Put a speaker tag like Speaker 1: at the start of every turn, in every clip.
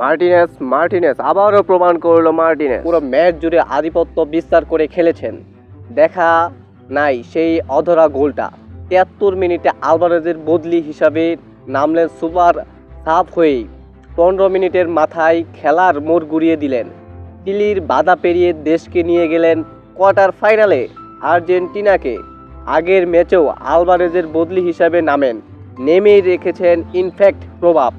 Speaker 1: Martinez Martinez আবারও প্রমাণ করল মার্টিনেস। পুরো ম্যাচ জুড়ে আধিপত্য বিস্তার করে খেলেছেন। দেখা নাই সেই অধরা গোলটা। তিয়াত্তর মিনিটে আলভারেজের বদলি হিসাবে নামলেন সুপার সাফ হয়েই। পনেরো মিনিটের মাথায় খেলার মোড় ঘুরিয়ে দিলেন। চিলির বাধা পেরিয়ে দেশকে নিয়ে গেলেন কোয়ার্টার ফাইনালে আর্জেন্টিনাকে। আগের ম্যাচেও আলভারেজের বদলি হিসাবে নামেন। নেমেই রেখেছেন ইনফ্যাক্ট প্রভাব।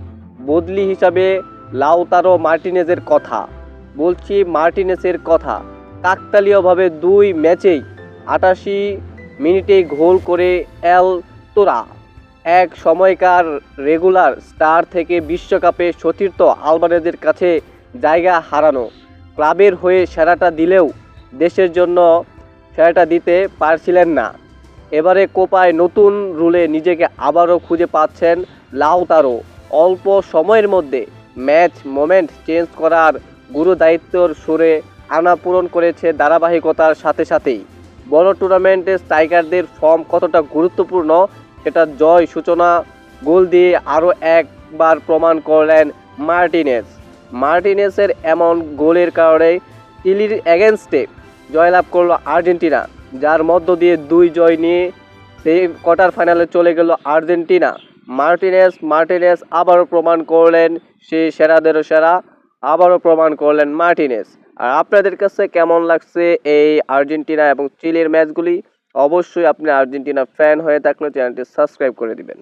Speaker 1: বদলি হিসাবে লাউতারো মার্টিনেজের কথা। বলছি মার্টিনেসের কথা। কাকতালীয়ভাবে দুই ম্যাচেই আটাশি মিনিটেই গোল করে এল তোরা। এক সময়কার রেগুলার স্টার থেকে বিশ্বকাপে সতীর্থ আলবারেজের কাছে জায়গা হারানো। ক্লাবের হয়ে সেরাটা দিলেও দেশের জন্য সেরাটা দিতে পারছিলেন না। এবারে কোপায় নতুন রুলে নিজেকে আবারও খুঁজে পাচ্ছেন লাউতারো। অল্প সময়ের মধ্যে ম্যাচ মোমেন্ট চেঞ্জ করার গুরু দায়িত্বর সুরে আনা পূরণ করেছে ধারাবাহিকতার সাথে সাথেই। বড় টুর্নামেন্টে স্ট্রাইকারদের ফর্ম কতটা গুরুত্বপূর্ণ সেটা জয় সূচনা গোল দিয়ে আরও একবার প্রমাণ করলেন মার্টিনেস। মার্টিনেসের এমন গোলের কারণে চিলির এগেনস্টে জয়লাভ করল আর্জেন্টিনা, যার মধ্য দিয়ে দুই জয় নিয়ে সেই কোয়ার্টার ফাইনালে চলে গেল আর্জেন্টিনা। মার্টিনেস মার্টিনেস আবারও প্রমাণ করলেন সে সেরাদেরও সেরা, আবারও প্রমাণ করলেন মার্টিনেস। আর আপনাদের কাছে কেমন লাগছে এই আর্জেন্টিনা এবং চিলির ম্যাচগুলি? অবশ্যই আপনি আর্জেন্টিনা ফ্যান হয়ে থাকলে চ্যানেলটি সাবস্ক্রাইব করে দিবেন।